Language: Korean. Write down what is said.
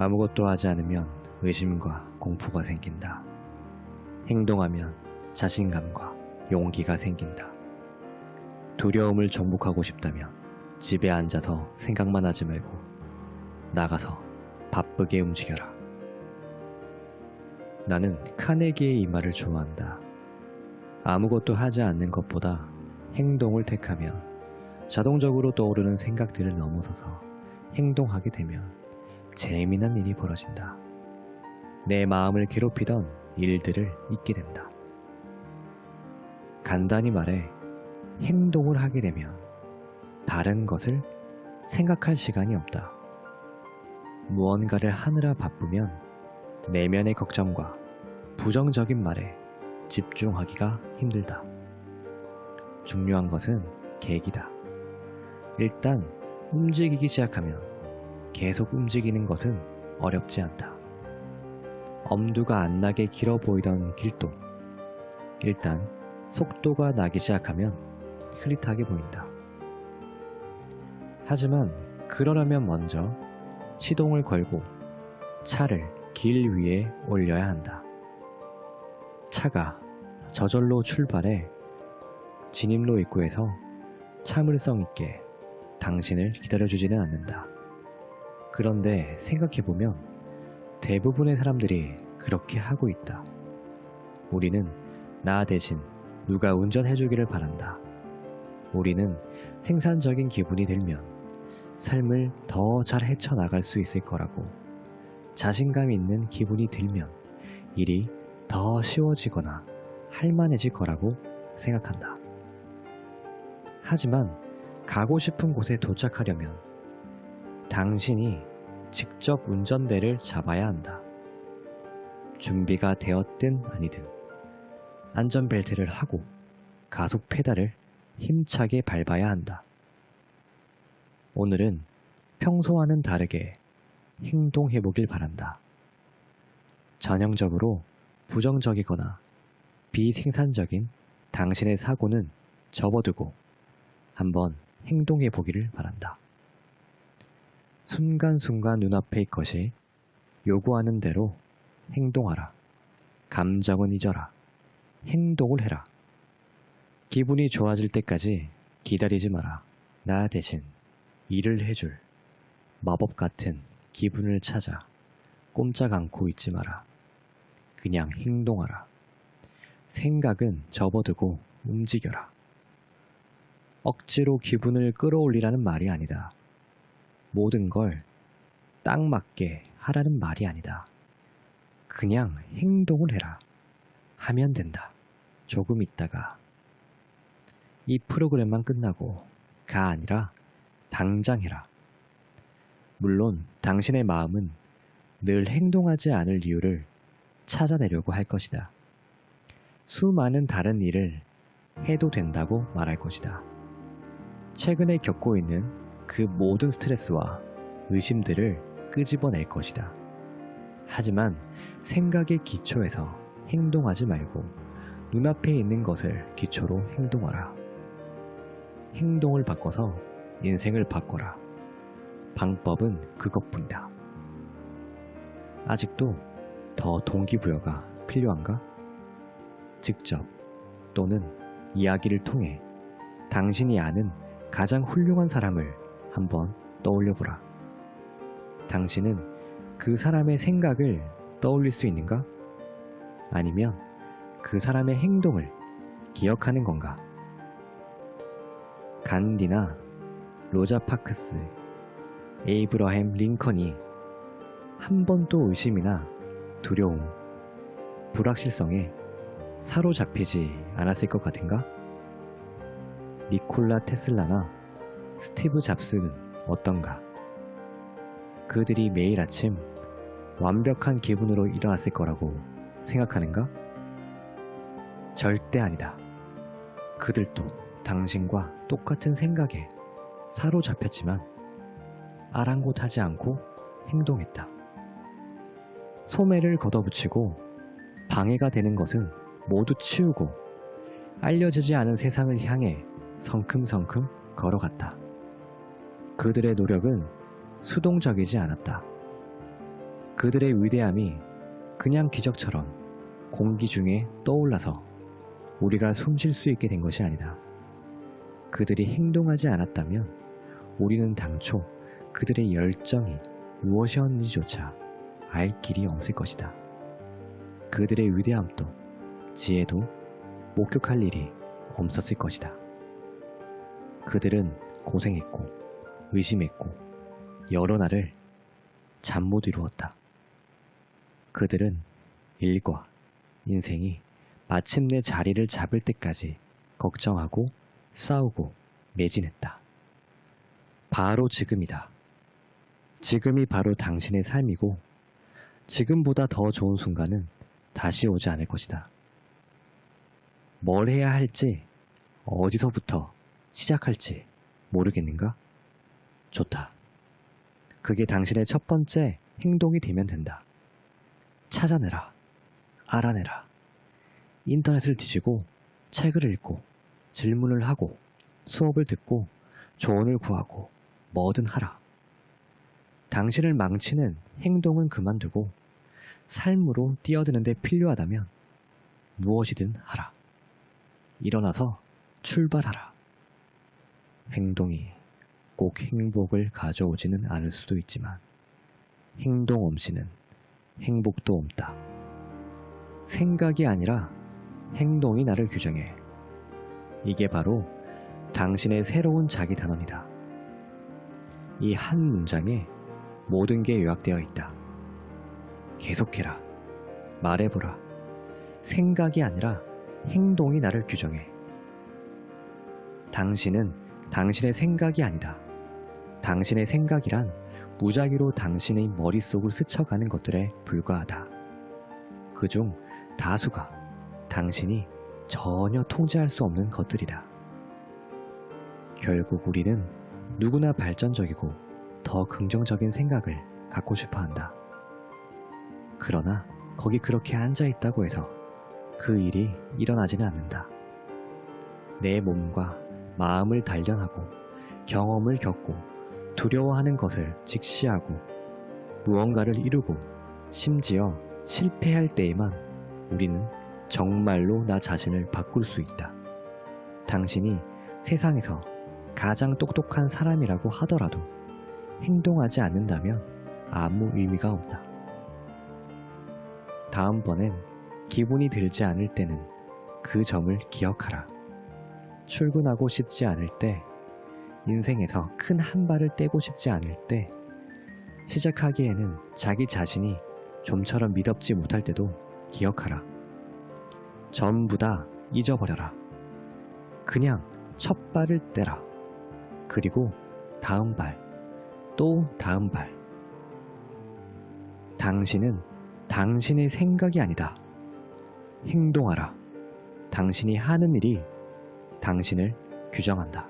아무것도 하지 않으면 의심과 공포가 생긴다. 행동하면 자신감과 용기가 생긴다. 두려움을 정복하고 싶다면 집에 앉아서 생각만 하지 말고 나가서 바쁘게 움직여라. 나는 카네기의 이 말을 좋아한다. 아무것도 하지 않는 것보다 행동을 택하면 자동적으로 떠오르는 생각들을 넘어서서 행동하게 되면 재미난 일이 벌어진다. 내 마음을 괴롭히던 일들을 잊게 된다. 간단히 말해 행동을 하게 되면 다른 것을 생각할 시간이 없다. 무언가를 하느라 바쁘면 내면의 걱정과 부정적인 말에 집중하기가 힘들다. 중요한 것은 계기다. 일단 움직이기 시작하면 계속 움직이는 것은 어렵지 않다. 엄두가 안 나게 길어 보이던 길도 일단 속도가 나기 시작하면 흐릿하게 보인다. 하지만 그러려면 먼저 시동을 걸고 차를 길 위에 올려야 한다. 차가 저절로 출발해 진입로 입구에서 참을성 있게 당신을 기다려주지는 않는다. 그런데 생각해보면 대부분의 사람들이 그렇게 하고 있다. 우리는 나 대신 누가 운전해주기를 바란다. 우리는 생산적인 기분이 들면 삶을 더 잘 헤쳐나갈 수 있을 거라고 자신감 있는 기분이 들면 일이 더 쉬워지거나 할만해질 거라고 생각한다. 하지만 가고 싶은 곳에 도착하려면 당신이 직접 운전대를 잡아야 한다. 준비가 되었든 아니든 안전벨트를 하고 가속 페달을 힘차게 밟아야 한다. 오늘은 평소와는 다르게 행동해 보길 바란다. 전형적으로 부정적이거나 비생산적인 당신의 사고는 접어두고 한번 행동해 보기를 바란다. 순간순간 눈앞의 것이 요구하는 대로 행동하라. 감정은 잊어라. 행동을 해라. 기분이 좋아질 때까지 기다리지 마라. 나 대신 일을 해줄 마법 같은 기분을 찾아 꼼짝 않고 있지 마라. 그냥 행동하라. 생각은 접어두고 움직여라. 억지로 기분을 끌어올리라는 말이 아니다. 모든 걸 딱 맞게 하라는 말이 아니다. 그냥 행동을 해라. 하면 된다. 조금 있다가 이 프로그램만 끝나고 가 아니라 당장 해라. 물론 당신의 마음은 늘 행동하지 않을 이유를 찾아내려고 할 것이다. 수많은 다른 일을 해도 된다고 말할 것이다. 최근에 겪고 있는 그 모든 스트레스와 의심들을 끄집어낼 것이다. 하지만 생각의 기초에서 행동하지 말고 눈앞에 있는 것을 기초로 행동하라. 행동을 바꿔서 인생을 바꿔라. 방법은 그것뿐이다. 아직도 더 동기부여가 필요한가? 직접 또는 이야기를 통해 당신이 아는 가장 훌륭한 사람을 한번 떠올려 보라. 당신은 그 사람의 생각을 떠올릴 수 있는가? 아니면 그 사람의 행동을 기억하는 건가? 간디나 로자 파크스, 에이브러햄 링컨이 한 번도 의심이나 두려움, 불확실성에 사로잡히지 않았을 것 같은가? 니콜라 테슬라나 스티브 잡스는 어떤가? 그들이 매일 아침 완벽한 기분으로 일어났을 거라고 생각하는가? 절대 아니다. 그들도 당신과 똑같은 생각에 사로잡혔지만 아랑곳하지 않고 행동했다. 소매를 걷어붙이고 방해가 되는 것은 모두 치우고 알려지지 않은 세상을 향해 성큼성큼 걸어갔다. 그들의 노력은 수동적이지 않았다. 그들의 위대함이 그냥 기적처럼 공기 중에 떠올라서 우리가 숨 쉴 수 있게 된 것이 아니다. 그들이 행동하지 않았다면 우리는 당초 그들의 열정이 무엇이었는지조차 알 길이 없을 것이다. 그들의 위대함도 지혜도 목격할 일이 없었을 것이다. 그들은 고생했고 의심했고 여러 날을 잠 못 이루었다. 그들은 일과 인생이 마침내 자리를 잡을 때까지 걱정하고 싸우고 매진했다. 바로 지금이다. 지금이 바로 당신의 삶이고 지금보다 더 좋은 순간은 다시 오지 않을 것이다. 뭘 해야 할지, 어디서부터 시작할지 모르겠는가? 좋다. 그게 당신의 첫 번째 행동이 되면 된다. 찾아내라. 알아내라. 인터넷을 뒤지고 책을 읽고 질문을 하고 수업을 듣고 조언을 구하고 뭐든 하라. 당신을 망치는 행동은 그만두고 삶으로 뛰어드는데 필요하다면 무엇이든 하라. 일어나서 출발하라. 행동이 꼭 행복을 가져오지는 않을 수도 있지만 행동 없이는 행복도 없다. 생각이 아니라 행동이 나를 규정해. 이게 바로 당신의 새로운 자기 단원이다. 이 한 문장에 모든 게 요약되어 있다. 계속해라. 말해보라. 생각이 아니라 행동이 나를 규정해. 당신은 당신의 생각이 아니다. 당신의 생각이란 무작위로 당신의 머릿속을 스쳐가는 것들에 불과하다. 그 중 다수가 당신이 전혀 통제할 수 없는 것들이다. 결국 우리는 누구나 발전적이고 더 긍정적인 생각을 갖고 싶어 한다. 그러나 거기 그렇게 앉아 있다고 해서 그 일이 일어나지는 않는다. 내 몸과 마음을 단련하고 경험을 겪고 두려워하는 것을 직시하고 무언가를 이루고 심지어 실패할 때에만 우리는 정말로 나 자신을 바꿀 수 있다. 당신이 세상에서 가장 똑똑한 사람이라고 하더라도 행동하지 않는다면 아무 의미가 없다. 다음번엔 기분이 들지 않을 때는 그 점을 기억하라. 출근하고 싶지 않을 때, 인생에서 큰 한 발을 떼고 싶지 않을 때, 시작하기에는 자기 자신이 좀처럼 미덥지 못할 때도 기억하라. 전부 다 잊어버려라. 그냥 첫 발을 떼라. 그리고 다음 발, 또 다음 발. 당신은 당신의 생각이 아니다. 행동하라. 당신이 하는 일이 당신을 규정한다.